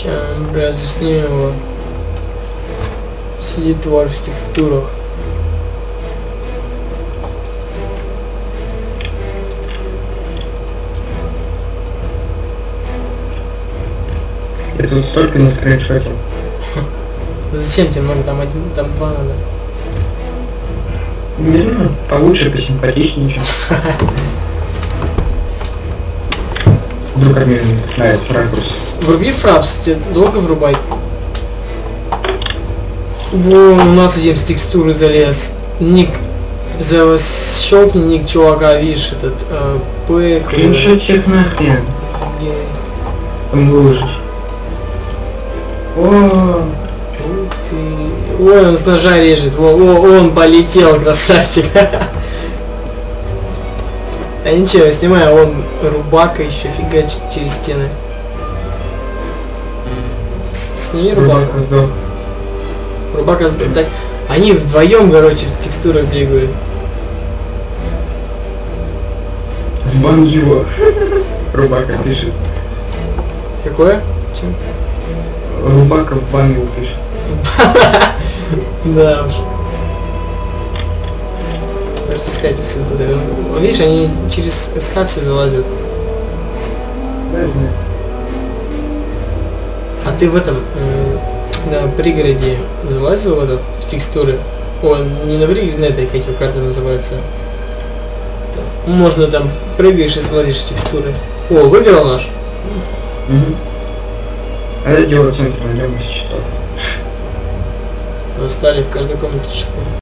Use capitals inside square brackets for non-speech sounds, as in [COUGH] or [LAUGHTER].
Сейчас, бля, заснимем его. Сидит тварь в текстурах. Тут столько на скриншоте. [LAUGHS] Зачем тебе много? Там один, там два надо. Не знаю, получше, посимпатичнее. [LAUGHS] Вдруг они знают ракурс. Вруби фрапс, тебе долго врубать? Вон, у нас один с текстуры залез. Ник, за щелкни ник чувака, видишь, этот, э, П, какой-то Скриншотчик нахрен. Там выложить. О, Ух ты. Ой, он с ножа режет. О, он полетел, красавчик. [LAUGHS] А ничего, я снимаю, он рубака еще фигачит через стены. Сними рубаку. Рубака так, Они вдвоем, короче, в текстурах бегают. Бан его. [LAUGHS] Рубака пишет. Какое? Чем? Рубака в его пишет. [LAUGHS] Да уж. Скайп Вот Видишь, они через SH все залазят. Знаю. А ты в этом, э, на пригороде залазил в этот, в текстуры? О, не на пригороде, на этой, как ее карта называется. Там, Можно там прыгаешь и залазишь в текстуры. О, выиграл наш. Мгм. А это дело центра, найдем если что. Стали в каждой комнате число.